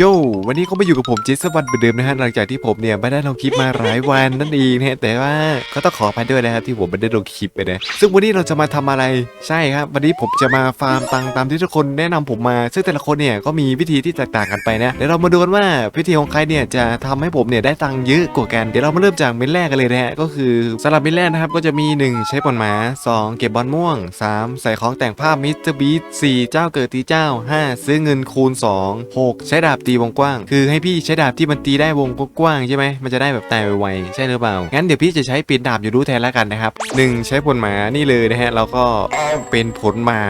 โยวันนี้ก็มาอยู่กับผมเจสวันเหมือนเดิมนะฮะหลังจากที่ผมเนี่ยไม่ได้ลงคลิปมาหลายวันนั่นเองนะฮะแต่ว่าก็ต้องขออภัยด้วยนะครับที่ผมไม่ได้ลงคลิปไปนะซึ่งวันนี้เราจะมาทำอะไรใช่ครับ วันนี้ผมจะมาฟาร์มตังค์ตามที่ทุกคนแนะนำผมมา ซึ่งแต่ละคนเนี่ยก็มีวิธีที่แตกต่างกันไปนะเดี๋ยวเรามาดูกันว่าวิธีของใครเนี่ยจะทำให้ผมเนี่ยได้ตังค์เยอะกว่ากันเดี๋ยวเรามาเริ่มจากเม็ดแรกกันเลยนะฮะก็คือสำหรับเม็ดแรกนะครับก็จะมี 1 ใช้บอลหมา 2 เก็บบอลม่วง 3 ใส่ของแต่งภาพมิสเตอร์บีสี่เจ้าเกิดตีเจ้า 5 ซื้อเงินคูณ 2 6 ใช้ดาบตีวงกว้าง คือให้พี่ใช้ดาบที่มันตีได้วงกว้างใช่ไหมมันจะได้แบบตายไวๆใช่หรือเปล่า งั้นเดี๋ยวพี่จะใช้ปีนดาบอยู่รู้แทนแล้วกันนะครับ 1 ใช้ผลหมานี่เลยนะฮะเราก็เป็นผลหมา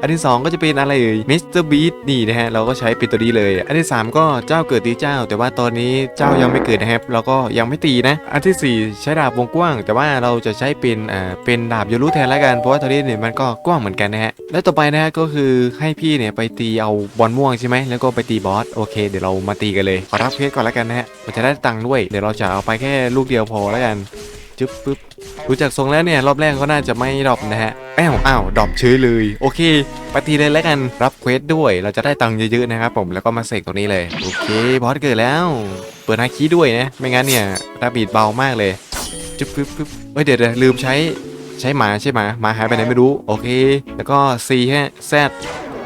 อันที่ 2 ก็จะเป็นอะไรเอ่ยมิสเตอร์บีนี่นะฮะเราก็ใช้เป็นตัวนี้เลย อันที่ 3 ก็เจ้าเกิดตีเจ้า แต่ว่าตอนนี้เจ้ายังไม่เกิดนะครับเราก็ยังไม่ตีนะ อันทีสี่4 ใช้ดาบวงกว้าง แต่ว่าเราจะใช้เป็นอ่าเป็นดาบยูรู้แทนแล้วกันเพราะว่าตอนนี้เนี่ยมันก็กว้างเหมือนกันนะฮะและต่อไปนะฮะก็คือให้พี่เนี่ยไปตีเอาบอลม่วงใช่ไหมแล้วก็ไปตีบอสโอเคเดี๋ยวเรามาตีกันเลยขอรับเพชรก่อนแล้วกันนะฮะมันจะได้ตังค์ด้วยเดี๋ยวเราจะเอาไปแค่ลูกเดียวพอแล้วกันจึ๊บปึ๊บดูจากทรงแล้วเนี่ยรอบแรกก็น่าจะไม่ดรอปนะฮะอ้าวอ้าวดรอปเฉยเลย โอเคไปตีเลยแล้วกันรับเควสด้วย เราจะได้ตังค์เยอะๆนะครับผมแล้วก็มาเสกตรงนี้เลยโอเคบอสเกิดแล้ว เปิดฮาคีด้วยนะ ไม่งั้นเนี่ยดาบีดเบามากเลยจึ๊บปึ๊บปึ๊บเฮ้ยเดี๋ยวเดี๋ยลืมใช้ใช้หมาใช่ไหมหมาหายไปไหนไม่รู้โอเค แล้วก็ C ฮะ Z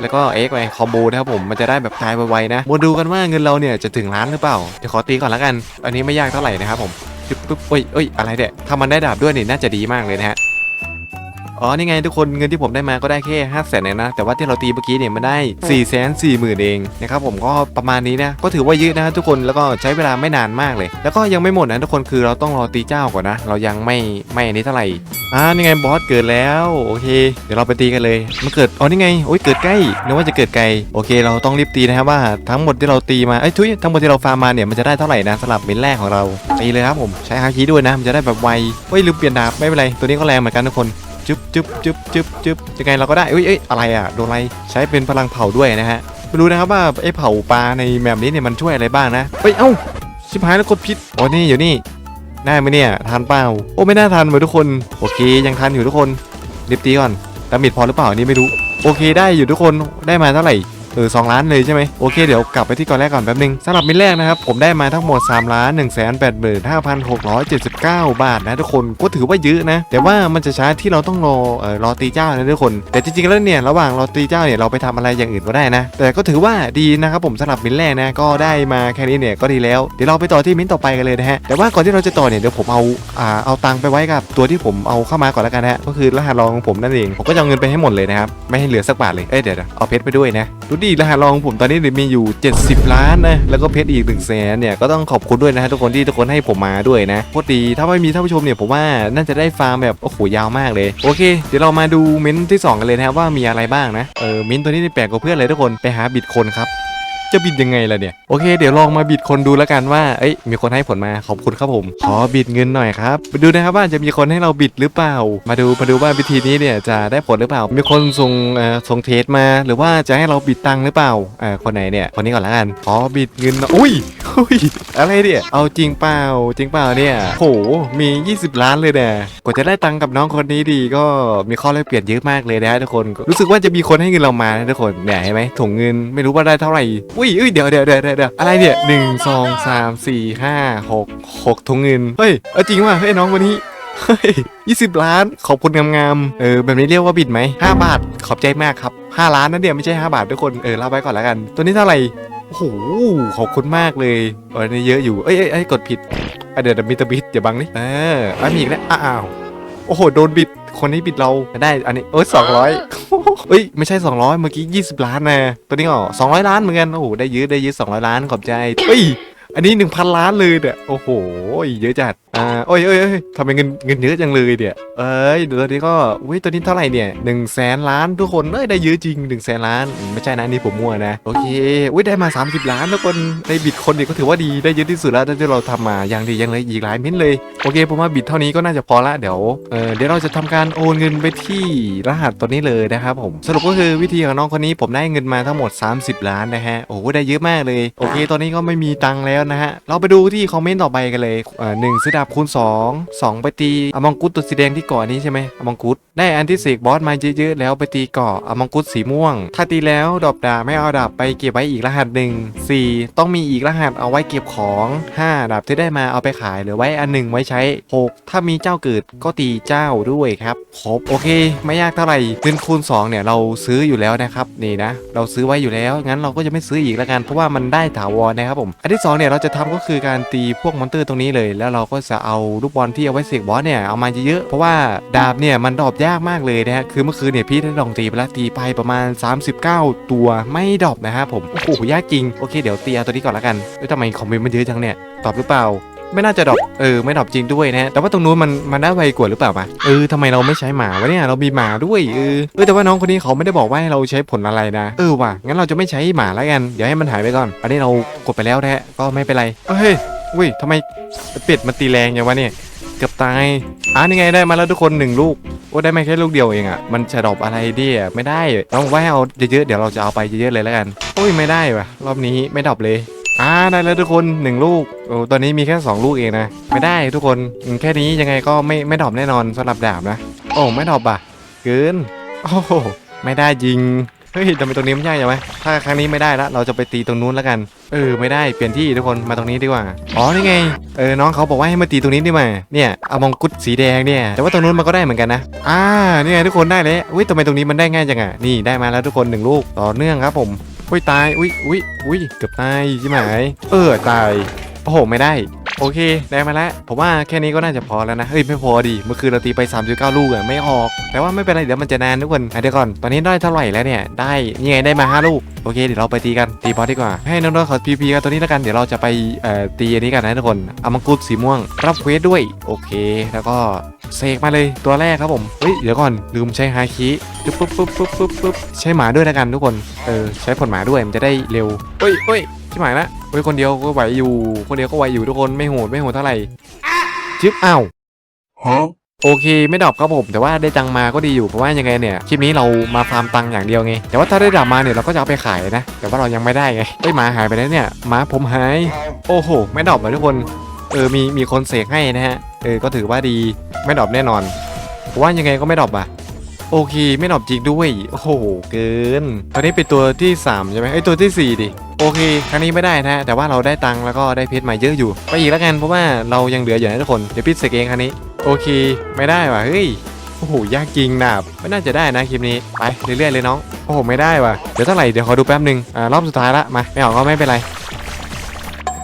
แล้วก็ X ไปคอมโบนะครับผมมันจะได้แบบตายไวๆนะมาดูกันว่าเงินเราเนี่ยจะถึงล้านหรือเปล่าเดี๋ยวขอตีก่อนแล้วกัน อันนี้ไม่ยากเท่าไหร่นะครับผมจึ๊บปึ๊บเอ้ยเอ้ยอะไรเนี่ยถ้ามันได้ดาบด้วยนี่น่าจะดีมากเลยนะฮะ อ๋อนี่ไงทุกคนเงินที่ผมได้มาก็ได้แค่ห้าแสนเองนะ แต่ว่าที่เราตีเมื่อกี้เนี่ยมันได้4ี่แสนสี่หมื่นเองนะครับผมก็ประมาณนี้นะก็ถือว่าเยอะนะทุกคนแล้วก็ใช้เวลาไม่นานมากเลย แล้วก็ยังไม่หมดนะทุกคนคือเราต้องรอตีเจ้าก่อนนะ เรายังไม่ไม่อันนี้เท่าไหร่อ่านี่ไงบอสเกิดแล้วโอเค เดี๋ยวเราไปตีกันเลยมันเกิดอ๋อนี่ไงโอ้ยเกิดใกล้นึกว่าจะเกิดไกลโอเค เราต้องรีบตีนะครับว่าทั้งหมดที่เราตีมาเอ้ทุยทั้งหมดที่เราฟาร์มมาเนี่ยมันจะได้เท่าไหร่นะสำหรับเม็ดแรกของเราตีเลยครับผมใช้ฮาคิด้วยนะมันจะได้แบบไวเฮ้ยลืมเปลี่ยนดาบไม่เป็นไรตัวนี้ก็แรงเหมือนกันทุกคน จึ๊บจึ๊บจึ๊บจึ๊บจึ๊บยังไงเราก็ได้เอ้ยเอ้ยอะไรอะโดนอะไรใช้เป็นพลังเผาด้วยนะฮะไม่รู้นะครับว่าไอ้เผาปลาในแมปนี้เนี่ยมันช่วยอะไรบ้างนะเฮ้ยเอ้าชิบหายแล้วกดพิษอ๋อนี่อยู่นี่ได้ไหมเนี่ยทานเปล่าโอ้ไม่น่าทานเลยทุกคนโอเคยังทานอยู่ทุกคนรีบตีก่อนดามิดพอหรือเปล่าอันนี่ไม่รู้โอเคได้อยู่ทุกคนได้มาเท่าไหร่ เออสองล้านเลยใช่ไหมโอเคเดี๋ยวกลับไปที่ก่อนแรกก่อนแป๊บนึงสำหรับมิลแรกนะครับผมได้มาทั้งหมด3ล้าน1 8 5 6 7 9 บาทนะทุกคนก็ถือว่าเยอะนะ แต่ว่ามันจะช้าที่เราต้องรอเออรอตีเจ้านะทุกคน แต่จริงๆแล้วเนี่ยระหว่างรอตีเจ้าเนี่ยเราไปทำอะไรอย่างอื่นก็ได้นะ แต่ก็ถือว่าดีนะครับผมสำหรับมิลแรกนะก็ได้มาแค่นี้เนี่ยก็ดีแล้วเดี๋ยวเราไปต่อที่มิลต่อไปกันเลยนะฮะแต่ว่าก่อนที่เราจะต่อเนี่ยเดี๋ยวผมเอาอ่าเอาตังค์ไปไว้กับตัวที่ผมเอาเข้ามาก่อนแล้วกันฮะก็คือรหัสรองของผมนั่นเองผมก็จะเอาเงินไปให้หมดเลยนะครับไม่ให้เหลือสักบาทเลยเอ้ยเดี๋ยวเอาเพชรไปด้วยนะดูดีรหัสรองของผมตอนนี้เนี่ยมีอยู่ 70 ล้านนะแล้วก็เพชรอีก1นึ่งแสนเนี่ยก็ต้องขอบคุณด้วยนะฮะทุกคนที่ทุกคนให้ผมมาด้วยนะโคตรดีถ้าไม่มีท่านผู้ชมเนี่ยผมว่าน่าจะได้ฟาร์มแบบโอ้โหยาวมากเลยโอเค เดี๋ยวเรามาดูเม้นท์ที่สองกันเลยนะว่ามีอะไรบ้างนะเออเม้นท์ตัวนี้แปลกกว่าเพื่อนเลยทุกคนไปหาบิดคนครับ จะบิดยังไงล่ะเนี่ย โอเค เดี๋ยวลองมาบิดคนดูแล้วกันว่า เอ้ย มีคนให้ผลมา ขอบคุณครับผม ขอบิดเงินหน่อยครับ ไปดูนะครับว่าจะมีคนให้เราบิดหรือเปล่า มาดูมาดูว่าวิธีนี้เนี่ยจะได้ผลหรือเปล่า มีคนส่งเอ่อส่งเทสมา หรือว่าจะให้เราบิดตังค์หรือเปล่าเอ่อคนไหนเนี่ย คนนี้ก่อนล้วกัน ขอบิดเงินหน่อยอุ้ยอุ้ย อะไรเนี่ย เอาจริงเปล่า จริงเปล่าเนี่ย โห มี 20 ล้านเลยเนี่ยกว่าจะได้ตังค์กับน้องคนนี้ดีก็มีข้อแลกเปลี่ยนเยอะมากเลยนะทุกคน รู้สึกว่าจะมีคนให้เงินเรามานะทุกคน เนี่ยเห็นไหมถุงเงินไม่รู้ว่าได้เท่าไหร่อุ้ยอุ้ยเดี๋ยวเดี๋ยวเดี๋ยวเดี๋ยวเดี๋ยวอะไรเนี่ยหนึ่งสองสามสี่ห้าหกหกถุงเงินเฮ้ยเอาจริงว่ะเฮ้ยน้องคนนี้เฮ้ยยี่สิบล้านขอบคุณงามๆเออแบบนี้เรียกว่าบิดไหมห้าบาทขอบใจมากครับห้าล้านนะเดี๋ยวไม่ใช่ห้าบาททุกคนเออเล่าไว้ก่อนแล้วกัน ตัวนี้เท่าไหร่โอ้โหขอบคุณมากเลยเออนี่เยอะอยู่เอ้ยเอ้ยเอ้ยกดผิดอะเดี๋ยวเดี๋ยวมิตรบิดอย่าบังนี่เอออะมีอีกแล้วอ้าวโอ้โหโดนบิด คนนี้บิดเราได้อันนี้เอ้ยสองร้อยเอ้ยไม่ใช่ 200 เมื่อกี้ 20 ล้านนะตัวนี้อ๋อ200 ล้านเหมือนกันโอ้โหได้เยอะได้เยอะ200 ล้านขอบใจเฮ้ย อันนี้1,000ล้านเลยเนี่ยโอ้โหเยอะจัดอ่าโอ้ยเอ้ยเอ้ยทำไมเงินเงินเยอะจังเลยเนี่ยเอ้ยเดี๋ยวตัวนี้ก็อุ้ยตัวนี้เท่าไหร่เนี่ย1นึ่งแสนล้านทุกคนเอ้ยได้เยอะจริง1นึ่งแสนล้านไม่ใช่นะนี่ผมมั่วนะโอเคอุ้ยได้มา 30 ล้านทุกคนในบิตคนเนี่ยก็ถือว่าดีได้เยอะที่สุดแล้วที่เราทำมายังดียังเลยอีกหลายเม้นเลยโอเคผมว่าบิตเท่านี้ก็น่าจะพอละเดี๋ยวเออเดี๋ยวเราจะทำการโอนเงินไปที่รหัสตัวนี้เลยนะครับผมสรุปก็คือวิธีของน้องคนนี้ผมได้เงินมาทั้งหมด 30 ล้านนะฮะโอ้โหได้เยอะมากเลย โอเค ตอนนี้ก็ไม่มีตังค์แล้วแล้วนะฮะ เราไปดูที่คอมเมนต์ต่อไปกันเลยเอ่อหนึ่งซื้อดาบคูณ 2 2 ไปตีอมองกุสตัวสีแดงที่เกาะนี้ใช่ไหมอมองกุสได้อันที่เสกบอสมาเยอะๆแล้วไปตีเกาะอมองกุสสีม่วง ถ้าตีแล้วดอกดาบไม่เอาดาบไปเก็บไว้อีกรหัสหนึ่งสี่ต้องมีอีกรหัสเอาไว้เก็บของห้าดาบที่ได้มาเอาไปขายหรือไว้อันหนึ่งไว้ใช้หกถ้ามีเจ้าเกิดก็ตีเจ้าด้วยครับครบโอเค ไม่ยากเท่าไหร่เงินคูณ 2 เนี่ยเราซื้ออยู่แล้วนะครับนี่นะ เราซื้อไว้อยู่แล้วงั้นเราก็จะไม่ซื้ออีกแล้วกันเพราะว่ามันได้ถาวรนะครับผมอันที่สองเนี่ยเราจะทำก็คือการตีพวกมอนเตอร์ตรงนี้เลย แล้วเราก็จะเอาลูกบอลที่เอาไว้เสกบอสเนี่ยเอามาเยอะๆเพราะว่าดาบเนี่ยมันดรอปยากมากเลยนะฮะคือเมื่อคืนเนี่ยพี่ได้ลองตีไปแล้วตีไปประมาณ 39 ตัวไม่ดรอปนะครับผมโอ้โหยากจริงโอเคเดี๋ยวตีเอาตัวนี้ก่อนละกันเอ้ยทำไมคอมเมนต์มันเยอะจังเนี่ยตอบหรือเปล่า ไม่น่าจะดรอปเออไม่ดรอปจริงด้วยนะฮะแต่ว่าตรงนู้นมันมันได้ไวกว่าหรือเปล่าปะเออทำไมเราไม่ใช้หมาวะเนี่ยเรามีหมาด้วยเออเออแต่ว่าน้องคนนี้เขาไม่ได้บอกว่าให้เราใช้ผลอะไรนะเออว่ะงั้นเราจะไม่ใช้หมาแล้วกันเดี๋ยวให้มันหายไปก่อน อันนี้เรากดไปแล้วนะฮะก็ไม่เป็นไรเอ้ยอุ้ยทำไมเป็ดมันตีแรงอย่างวะเนี่ยเกือบตายอ่านี่ไงได้มาแล้วทุกคนหนึ่งลูกโอ้ได้ไมาแค่ลูกเดียวเองอะ่ะมันจะดรอปอะไรดิอะไม่ได้ต้องไว้เอาเยอะๆเดี๋ยวเราจะเอาไปเยอะๆเลยแล้วกันโอ้ยไม่ได้ว่ะรอบนี้ไม่ดรอปเลย อ่าได้แล้วทุกคนหนึ่งลูกโอ้ตอนนี้มีแค่สองลูกเองนะ ไม่ได้ทุกคนแค่นี้ยังไงก็ไม่ไม่ดรอปแน่นอนสำหรับดาบนะ โอ้ไม่ดรอปอะเกินโอ้โหไม่ได้จริงเฮ้ยทำไมตรงนี้มันยากจังวะถ้าครั้งนี้ไม่ได้ละเราจะไปตีตรงนู้นแล้วกัน เออไม่ได้เปลี่ยนที่ทุกคนมาตรงนี้ดีกว่า อ๋อนี่ไง เออน้องเขาบอกว่าให้มาตีตรงนี้ดีมาเนี่ยเอามองกุฎสีแดงเนี่ยแต่ว่าตรงนู้นมันก็ได้เหมือนกันนะ อ่านี่ไงทุกคนได้เลยอุ้ยทำไมตรงนี้มันได้ง่ายจังอะนี่ได้มาแล้วทุกคนหนึ่งลูกต่อเนื่องครับผม อุ้ยตาย อุ้ยอุ้ยอุ้ยเกือบตายใช่ไหมเออตาย โอ้โห ไม่ได้ โอเค ได้มาแล้ว ผมว่าแค่นี้ก็น่าจะพอแล้วนะ เฮ้ย ไม่พอดิเมื่อคืนเราตีไป 39 ลูกอะไม่ออก แต่ว่าไม่เป็นไร เดี๋ยวมันจะนานทุกคนเดี๋ยวก่อน ตอนนี้ได้เท่าไหร่แล้วเนี่ย ได้นี่ไงได้มา 5 ลูก โอเค เดี๋ยวเราไปตีกัน ตีบอสดีกว่า ให้น้องๆเขาพีพีกันตัวนี้แล้วกัน เดี๋ยวเราจะไปเอ่อตีอันนี้กันนะทุกคนเอามังกุดสีม่วง รับเควสด้วย โอเค แล้วก็เสกมาเลยตัวแรกครับผมเฮ้ยเดี๋ยวก่อนลืมใช้ฮาคิปุ๊บปุ๊บปุ๊บปุ๊บปุ๊บปุ๊บใช้หมาด้วยแล้วกันทุกคน เออใช้ผลหมาด้วยมันจะได้เร็วเฮ้ยเฮ้ยชิบหาละ เฮ้ยคนเดียวก็ไหวอยู่ คนเดียวก็ไหวอยู่ทุกคนไม่โหดไม่โหดเท่าไหร่ชิบอ้าว Huh? โอเคไม่ดรอปครับผมแต่ว่าได้ตังค์มาก็ดีอยู่เพราะว่ายังไงเนี่ยคลิปนี้เรามาฟาร์มตังค์อย่างเดียวไงแต่ว่าถ้าได้ดรอปมาเนี่ยเราก็จะเอาไปขายนะ แต่ว่าเรายังไม่ได้ไงเฮ้ยหมาหายไปแล้วเนี่ยหมาผมหายโอ้โห ไม่ดรอปเลยทุกคนเออมีมีคนเสกให้นะฮะเออก็ถือว่าดีไม่ดรอปแน่นอนเพราะว่ายังไงก็ไม่ดรอปอะโอเคไม่ดรอปจริงด้วยโอ้โหเกินตอนนี้เป็นตัวที่สามใช่ไหมไอยตัวที่สี่ดิ โอเคครั้งนี้ไม่ได้นะแต่ว่าเราได้ตังค์แล้วก็ได้เพชรมาเยอะอยู่ ไปอีกแล้วกันเพราะว่าเรายังเหลืออยู่นะทุกคนเดี๋ยวพี่เสกเองครั้งนี้ โอเค ไม่ได้ว่ะเฮ้ยโอ้โหยากจริงนะไม่น่าจะได้นะคลิปนี้ไปเรื่อยๆเลยน้องโอ้โหไม่ได้ว่ะเดี๋ยวเท่าไหร่เดี๋ยวขอดูแป๊บหนึงอ่ารอบสุดท้ายละมาไม่ออกก็ไม่เป็นไร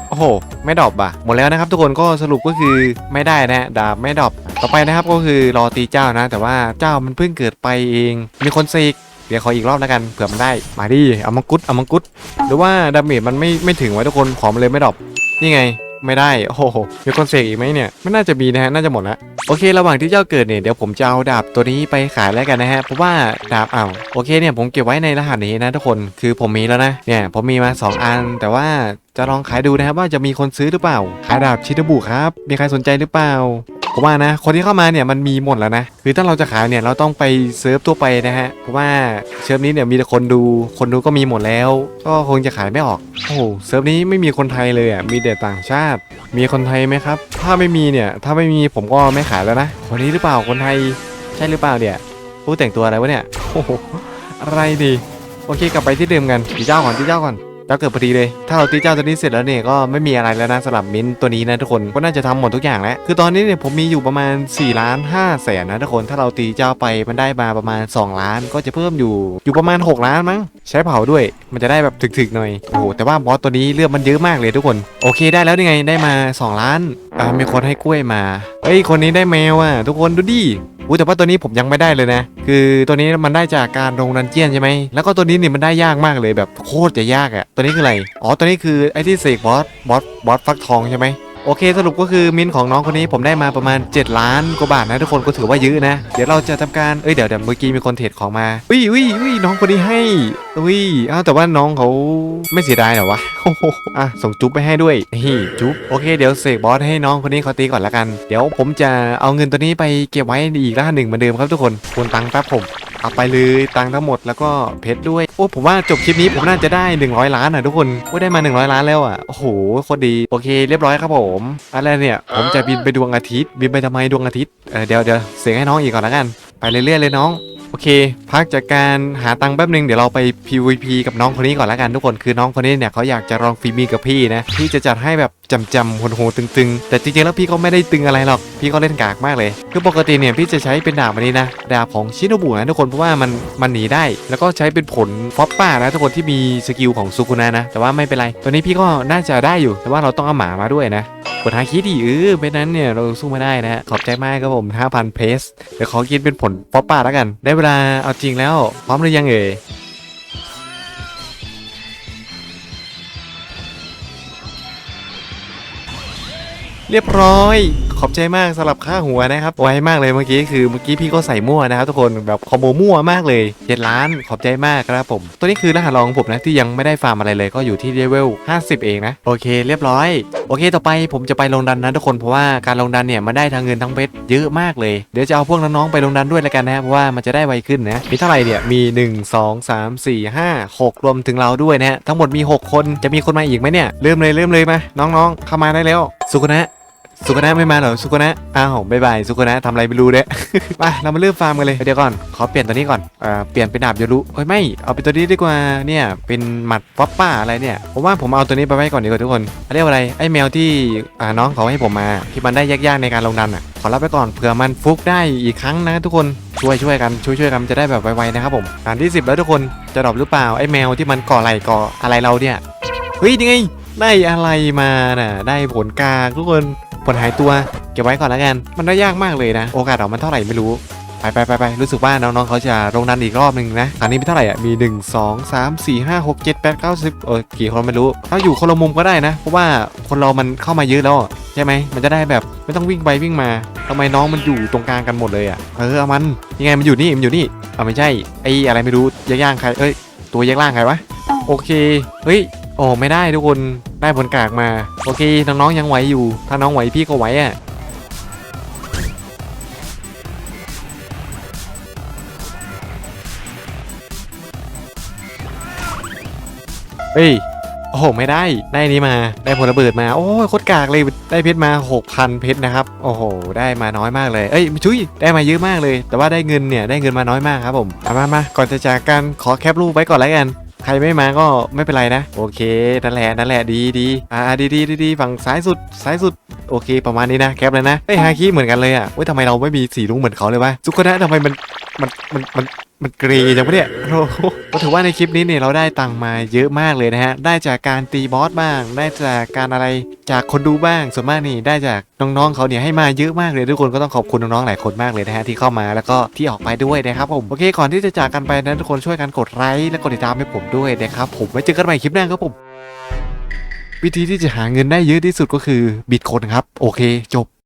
โอ้โห ไม่ดรอปอะหมดแล้วนะครับทุกคนก็สรุปก็คือไม่ได้นะดาบไม่ดรอปต่อไปนะครับก็คือรอตีเจ้านะ แต่ว่าเจ้ามันเพิ่งเกิดไปเอง มีคนเสก เดี๋ยวขออีกรอบแล้วกันเผื่อมันได้มาดิเอามังกุดเอามังกุดหรือว่าดาเมจมันไม่ไม่ถึงไว้ทุกคนขอมเลยไม่ดรอปนี่ไงไม่ได้ โอ้โหมีคนเสกอีกไหมเนี่ย ไม่น่าจะมีนะฮะ น่าจะหมดแล้ว โอเค ระหว่างที่เจ้าเกิดเนี่ย เดี๋ยวผมจะเอาดาบตัวนี้ไปขายแล้วกันนะฮะ เพราะว่าดาบอ้าวโอเคเนี่ย ผมเก็บไว้ในรหัสนี้นะทุกคน คือผมมีแล้วนะ เนี่ย ผมมีมาสองอัน แต่ว่าจะลองขายดูนะครับว่าจะมีคนซื้อหรือเปล่า ขายดาบชินบุครับ มีใครสนใจหรือเปล่า ผมว่านะคนที่เข้ามาเนี่ยมันมีหมดแล้วนะคือถ้าเราจะขายเนี่ยเราต้องไปเซิร์ฟทั่วไปนะฮะเพราะว่าเซิร์ฟนี้เนี่ยมีแต่คนดู คนดูก็มีหมดแล้ว ก็คงจะขายไม่ออกโอ้โหเซิร์ฟนี้ไม่มีคนไทยเลยอะมีแต่ต่างชาติ มีคนไทยไหมครับ ถ้าไม่มีเนี่ยถ้าไม่มีผมก็ไม่ขายแล้วนะคนนี้หรือเปล่าคนไทยใช่หรือเปล่าเนี่ยผู้แต่งตัวอะไรวะเนี่ยโอ้โหอะไรดีโอเคกลับไปที่เดิมกันตีเจ้าก่อนตีเจ้าก่อน แล้วเกิดพอดีเลย ถ้าเราตีเจ้าตัวนี้เสร็จแล้วเนี่ยก็ไม่มีอะไรแล้วนะสำหรับมิ้นตัวนี้นะทุกคนก็น่าจะทำหมดทุกอย่างแล้วคือตอนนี้เนี่ยผมมีอยู่ประมาณ4ล้าน5แสนนะทุกคนถ้าเราตีเจ้าไปมันได้มาประมาณ 2 ล้าน ก็จะเพิ่มอยู่อยู่ประมาณ 6 ล้านมั้งใช้เผาด้วย มันจะได้แบบถึกๆหน่อยโอ้โหแต่ว่าบอสตัวนี้เลือดมันเยอะมากเลยทุกคน โอเคได้แล้วนี่ไงได้มา 2 ล้านอ่ามีคนให้กล้วยมาเฮ้ยคนนี้ได้แมวอะทุกคนดูดิ อุ้ยแต่ว่าตัวนี้ผมยังไม่ได้เลยนะ คือตัวนี้มันได้จากการลงดันเจียนใช่ไหมแล้วก็ตัวนี้นี่มันได้ยากมากเลยแบบโคตรจะยากอะ่ะตัวนี้คืออะไรอ๋อตัวนี้คือไอ้ที่เสกบอสบอสบอสฟักทองใช่ไหม โอเคสรุปก็คือมินของน้องคนนี้ผมได้มาประมาณ 7 ล้านกว่าบาทนะทุกคนก็ถือว่าเยอะนะ เดี๋ยวเราจะทำการเอ้ยเดี๋ยวเดี๋ยวเมื่อกี้มีคนเทรดของมาอุ้ยอุ้ยอุ้ยน้องคนนี้ให้อุ้ยอ้าวแต่ว่าน้องเขาไม่เสียดายเหรอวะโอ้โหอะส่งจุ๊บไปให้ด้วยนี่จุ๊บโอเคเดี๋ยวเสกบอสให้น้องคนนี้เขาตีก่อนละกัน เดี๋ยวผมจะเอาเงินตัวนี้ไปเก็บไว้อีกล้านหนึ่งเหมือนเดิมครับทุกคนคูณตังค์แป๊บผม เอาไปเลยตังค์ทั้งหมดแล้วก็เพชรด้วย โอ้ผมว่าจบคลิปนี้ผมน่าจะได้ 100 ล้านอะทุกคนโอ้ได้มา 100 ล้านแล้วอะโอ้โหโคตรดีโอเคเรียบร้อยครับผมอะไรเนี่ย ผมจะบินไปดวงอาทิตย์ บินไปทำไมดวงอาทิตย์เออเดี๋ยวเดี๋ยวเสียงให้น้องอีกก่อนแล้วกัน ไปเรื่อยๆเลยน้อง โอเค พักจากการหาตังค์แป๊บหนึงเดี๋ยวเราไป PVP กับน้องคนนี้ก่อนแล้วกันทุกคนคือน้องคนนี้เนี่ยเขาอยากจะลองฟีมีกับพี่นะพี่จะจัดให้แบบจำจำๆโหดๆตึงๆ แต่จริงๆแล้วพี่ก็ไม่ได้ตึงอะไรหรอก พี่ก็เล่นกากมากเลย คือปกติเนี่ยพี่จะใช้เป็นดาบอันนี้นะ ดาบของชิโนบุนะทุกคนเพราะว่ามันมันหนีได้ แล้วก็ใช้เป็นผลฟอปป้านะทุกคนที่มีสกิลของซูกุนะนะแต่ว่าไม่เป็นไรตัวนี้พี่ก็น่าจะได้อยู่ แต่ว่าเราต้องเอาหมามาด้วยนะ กดหาคิดดิเออเป็นนั้นเนี่ยเราสู้ไม่ได้นะฮะขอบใจมากครับผม 5,000 เพสเดี๋ยวขอกินเป็นผลป๊อปป้าแล้วกัน ได้เวลาเอาจริงแล้ว พร้อมหรือยังเอ่ยเรียบร้อย ขอบใจมากสำหรับค่าหัวนะครับ ไวมากเลยเมื่อกี้คือเมื่อกี้พี่ก็ใส่มั่วนะครับทุกคนแบบคอมโบมั่วมากเลยเจ็ดล้านขอบใจมากครับผม ตัวนี้คือรหัสรองของผมนะที่ยังไม่ได้ฟาร์มอะไรเลยก็อยู่ที่เลเวล50 เองนะ โอเคเรียบร้อย โอเค ต่อไปผมจะไปลงดันนะทุกคนเพราะว่าการลงดันเนี่ยมันได้ทั้งเงินทั้งเพชรเยอะมากเลยเดี๋ยวจะเอาพวกน้องๆไปลงดันด้วยแล้วกันนะเพราะว่ามันจะได้ไวขึ้นนะมีเท่าไหร่เนี่ยมี 1 2 3 4 5 6 รวมถึงเราด้วยนะฮะทั้งหมดมี 6 คนจะมีคนมาอีกไหมเนี่ยเริ่มเลยเริ่มเลยมาน้องๆ เข้ามาได้แล้วสุกนะ สุกนะไม่มาเหรอสุกนะอ้าวบายบายสุกนะทำอะไรไม่รู้เด้ ไปเรามาเริ่มฟาร์มกันเลยเดี๋ยวก่อนขอเปลี่ยนตัวนี้ก่อนเอ่อเปลี่ยนเป็นดาบโยรุเฮ้ยไม่เอาเป็นตัวนี้ดีกว่าเนี่ยเป็นหมัดป๊อปป้าอะไรเนี่ยผมว่าผมเอาตัวนี้ไปไว้ก่อนดีกว่าทุกคนเขาเรียกว่าอะไรไอ้แมวที่อ่าน้องเขาให้ผมมาที่มันได้ยากๆในการลงดันอะขอรับไปก่อนเผื่อมันฟุกได้อีกครั้งนะทุกคนช่วยช่วยกันช่วยช่วยกันจะได้แบบไวๆนะครับผมด่านที่ 10 แล้วทุกคนจะดรอปหรือเปล่าไอ้แมวที่มันก่ออะไรก่ออะไรเราเนี่ยเฮ้ยยังไงได้อะไรมาน่ะได้ผลกากทุกคน ผลหายตัวเก็บไว้ก่อนแล้วกัน มันได้ยากมากเลยนะ โอกาสออกมันเท่าไหร่ไม่รู้ไปไปไปไปรู้สึกว่าน้องๆเขาจะลงดันอีกรอบหนึ่งนะอันนี้มีเท่าไหร่อะมี 1 2 3 4 5 6 7 8 9 10เออกี่คนไม่รู้ถ้าอยู่คนละมุมก็ได้นะ เพราะว่าคนเรามันเข้ามาเยอะแล้วใช่ไหมมันจะได้แบบไม่ต้องวิ่งไปวิ่งมาทำไมน้องมันอยู่ตรงกลางกันหมดเลยอะเออเอามันยังไงมันอยู่นี่มันอยู่นี่เอาไม่ใช่ไอ้อะไรไม่รู้ย่างๆใครเอ้ยตัวย่างๆใครวะโอเคเฮ้ย โอ้ไม่ได้ทุกคนได้ผลกากมา โอเคน้องๆยังไหวอยู่ ถ้าน้องไหวพี่ก็ไหวอะเฮ้ยโอ้โหไม่ได้ได้นี้มาได้ผลระเบิดมา โอ้ยโคตรกากเลยได้เพชรมา 6,000 เพชรนะครับ โอ้โห ได้มาน้อยมากเลย เอ้ยชุยได้มาเยอะมากเลย แต่ว่าได้เงินเนี่ยได้เงินมาน้อยมากครับผมมามาก่อนจะจากกันขอแคปรูปไว้ก่อนแล้วกัน ใครไม่มาก็ไม่เป็นไรนะ โอเคนั่นแหละนั่นแหละดีดีอ่าดีดีดีดีฝั่งซ้ายสุดซ้ายสุดโอเค ประมาณนี้นะแคปเลยนะเอ้ยฮาคิเหมือนกันเลยอะเว้ยทำไมเราไม่มีสีรุ้งเหมือนเขาเลยวะสุกนะทำไมมัน มันมันมันมันเกรจังวะเนี่ยโอ้โหก็ถือว่าในคลิปนี้เนี่ยเราได้ตังค์มาเยอะมากเลยนะฮะ ได้จากการตีบอสบ้าง ได้จากการอะไรจากคนดูบ้าง ส่วนมากนี่ได้จากน้องๆเขาเนี่ยให้มาเยอะมากเลยทุกคนก็ต้องขอบคุณน้องๆหลายคนมากเลยนะฮะที่เข้ามาแล้วก็ที่ออกไปด้วยนะครับผม โอเคก่อนที่จะจากกันไปนะทุกคนช่วยกันกดไลค์และกดติดตามให้ผมด้วยนะครับผมไว้เจอกันใหม่คลิปหน้าครับผม วิธีที่จะหาเงินได้เยอะที่สุดก็คือบิตคอยน์ครับ โอเค จบ